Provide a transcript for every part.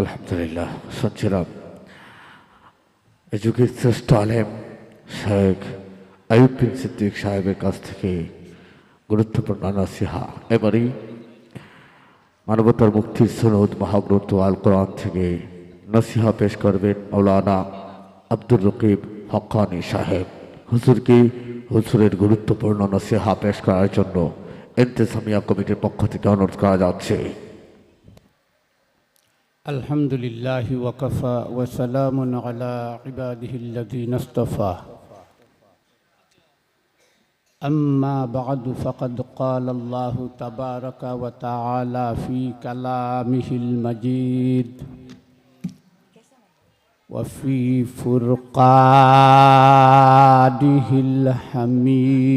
আলহামদুলিল্লাহ শুনছিলাম এ শ্রেষ্ঠ আলেম শেখ আয়ুব সিদ্দিক সাহেবের কাছ থেকে গুরুত্বপূর্ণ নসিহা। এবারই মানবতার মুক্তির সনদ মহাগ্রন্থ আল কোরআন থেকে নসিহা পেশ করবেন মৌলানা আব্দুর রকিব হক্কানি সাহেব। হুজুরকে হুজুরের গুরুত্বপূর্ণ নসিহা পেশ করার জন্য এন্তেসামিয়া কমিটির পক্ষ থেকে অনুরোধ করা যাচ্ছে। الحمد لله وكفى وسلام على عباده الذين اصطفى. أما بعد فقد قال الله تبارك وتعالى في كلامه المجيد وفي فرقانه الحميد.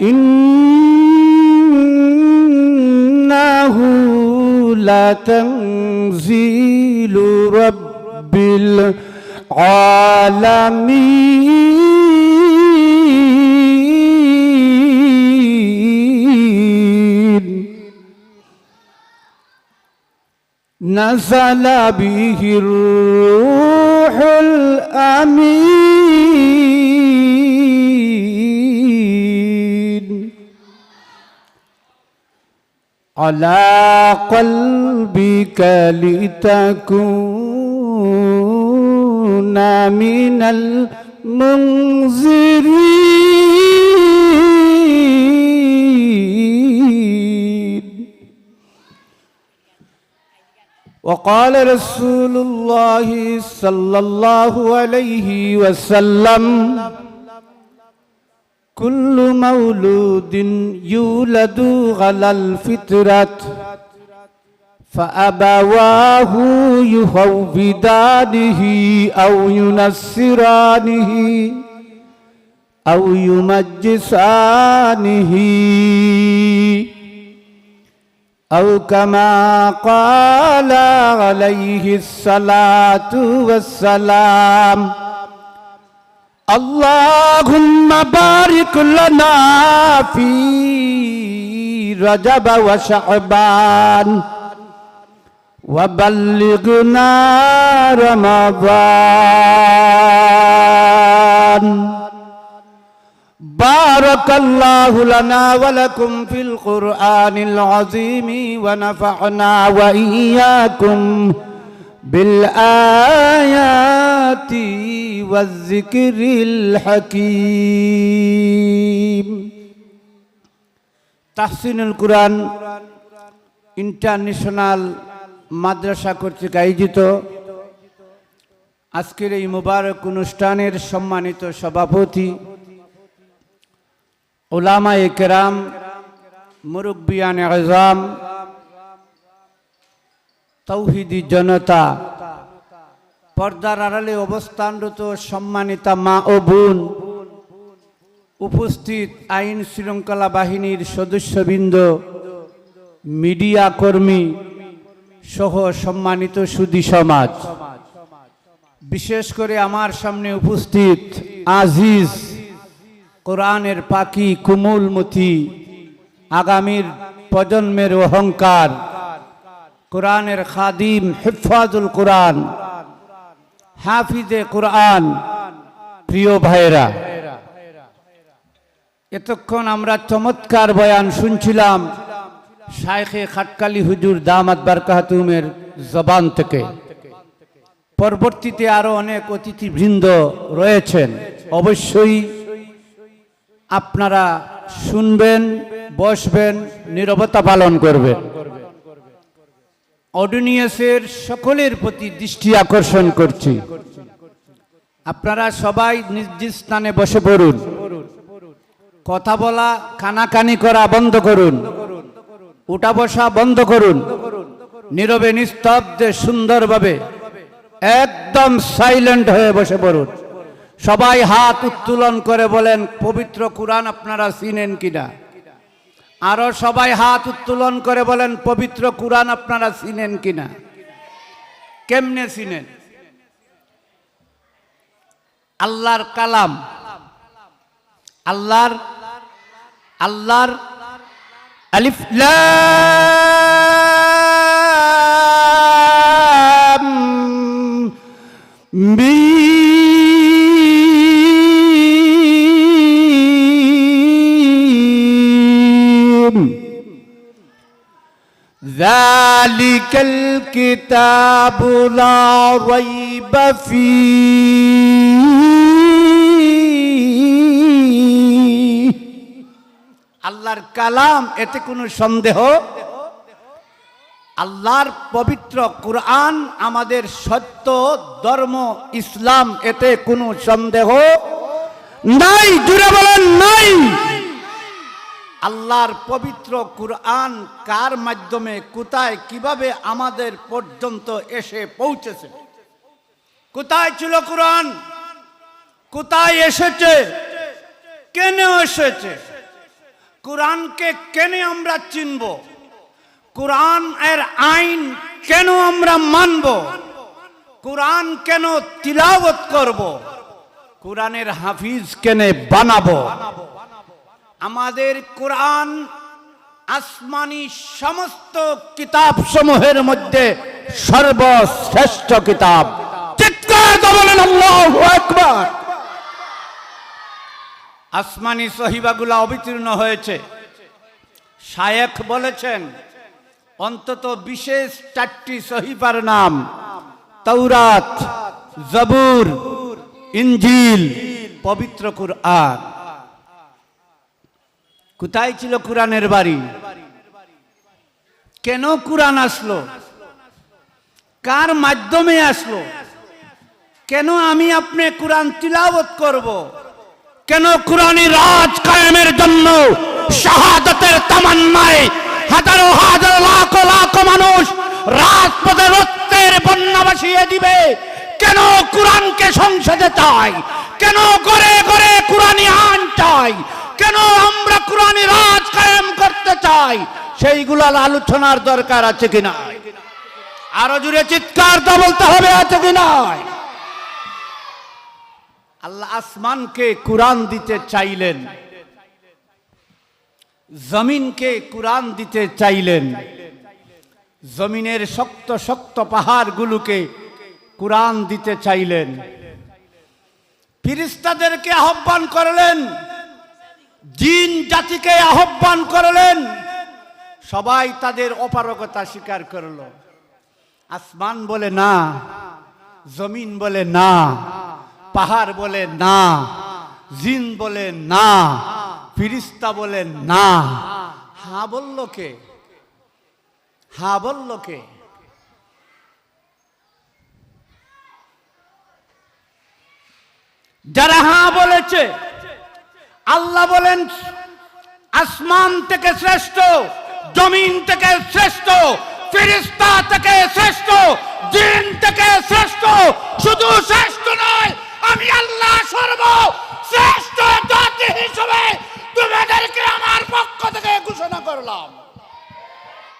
وإنه لتنزيل رب العالمين. نزل به الروح الأمين. على قلبك لتكون من المنذرين. وقال رسول الله صلى الله عليه وسلم كل مولود يولد على الفطرة فأبواه يهودانه أو ينصرانه أو يمجسانه. أو كما قال عليه الصلاة والسلام اللهم بارك لنا في رجب وشعبان وبلغنا رمضان. بارك الله لنا ولكم في القرآن العظيم ونفعنا وإياكم بالآيات والذكر الحكيم তাহসিনুল কোরআন ইন্টারন্যাশনাল মাদ্রাসা কর্তৃক আয়োজিত আজকের এই মুবারক অনুষ্ঠানের সম্মানিত সভাপতি ওলামা কেরাম মুরব্বিয়ান আজম তৌহিদি জনতা। পর্দার আড়ালে অবস্থানরত সম্মানিতা মা ও বোন, উপস্থিত আইন শৃঙ্খলা বাহিনীর সদস্যবৃন্দ, মিডিয়া কর্মী সহ সম্মানিত সুদী সমাজ। বিশেষ করে আমার সামনে উপস্থিত আজিজ কোরআনের পাখি কুমুলমতি, আগামীর প্রজন্মের অহংকার কোরআনের খাদিম হেফাজুল কোরআন, হাফিজে কোরআন, প্রিয় ভাইরা এতক্ষণ আমরা চমৎকার বয়ান শুনছিলাম শাইখে খাটকালি হুজুর দামাত বারকাহাতুমের জবান থেকে। পরবর্তীতে আরও অনেক অতিথিবৃন্দ রয়েছেন, অবশ্যই আপনারা শুনবেন, বসবেন, নীরবতা পালন করবেন। অডিনিয়াসের সকলের প্রতি দৃষ্টি আকর্ষণ করছি। আপনারা সবাই নিজ স্থানে বসে পড়ুন। কথা বলা, কানাকানি করা বন্ধ করুন। উঠা বসা বন্ধ করুন। নীরবে, নিস্তব্ধে, সুন্দরভাবে, একদম সাইলেন্ট হয়ে বসে পড়ুন। সবাই হাত উত্তোলন করে বলেন, পবিত্র কোরআন আপনারা চিনেন কিনা? আরও সবাই হাত উত্তোলন করে বলেন, পবিত্র কোরআন আপনারা চিনেন কিনা? কেমনে চিনেন? আল্লাহর কালাম। আল্লাহর আল্লাহর আলিফ লাম। মিম ذلك الكتاب لا ريب فيه আল্লাহর কালাম এতে কোনো সন্দেহ আল্লাহর পবিত্র কোরআন আমাদের সত্য ধর্ম ইসলাম এতে কোনো সন্দেহ নাই জুড়ে বলেন নাই আল্লাহর পবিত্র কোরআন কার মাধ্যমে, কোথায়, কীভাবে আমাদের পর্যন্ত এসে পৌঁছেছে? কোথায় ছিল কোরআন? কোথায় এসেছে? কেন এসেছে? কোরআনকে কেন আমরা চিনব? কোরআন এর আইন কেন আমরা মানব? কোরআন কেন তিলাবত করব? কোরআনের হাফিজ কেন বানাবো? আমাদের কোরআন আসমানি সমস্ত কিতাব সমূহের মধ্যে সর্বশ্রেষ্ঠ কিতাব। আসমানি সহিবাগুলা অবতীর্ণ হয়েছে। শায়েখ বলেছেন, অন্তত বিশেষ চারটি সহিবার নাম তৌরাত জবুর ইঞ্জিল পবিত্র কুরআন। কোথায় ছিল কোরআনের বাড়ি? কেন কোরআন আসলো? কার মাধ্যমে আসলো? কেন আমি আপনি কোরআন তিলাবত করব? কেন কোরআনী রাজ কায়েমের জন্য শাহাদতের তামান্নায় হাজারো হাজার লাখ লাখ মানুষ রাজপথে রক্তের বন্যা ভাসিয়ে দিবে? কেন কোরআনকে সংসদে চাই? কেন করে করে কোরআনী আইন চাই? কেন আমরা কোরআনী রাজ কায়েম করতে চাই? সেইগুলার আলোচনার দরকার আছে কিনা আরও জুড়ে চিৎকার তো বলতে হবে আছে কিনা আল্লাহ আসমানকে কোরআন দিতে চাইলেন। জমিনকে কোরআন দিতে চাইলেন। জমিনের শক্ত শক্ত পাহাড়গুলোকে কোরআন দিতে চাইলেন। ফিরিস্তাদেরকে আহ্বান করলেন জিন জাতিকে আহ্বান করলেন। সবাই তাদের অপারগতা স্বীকার করল। আসমান বলে না, জমিন বলে না, পাহাড় বলে না, জিন বলে না, ফিরিস্তা বলে না। হা বলল কে? হা বলল কে? যারা হা বলেছে আল্লাহ বলেন, আসমান থেকে শ্রেষ্ঠ, জমিন থেকে শ্রেষ্ঠ ফিরিস্তা থেকে শ্রেষ্ঠ, জিন থেকে শ্রেষ্ঠ, শুধু শ্রেষ্ঠ নয়, আমি আল্লাহ সর্ব শ্রেষ্ঠ জাতি হিসেবে তোমাদেরকে আমার পক্ষ থেকে ঘোষণা করলাম।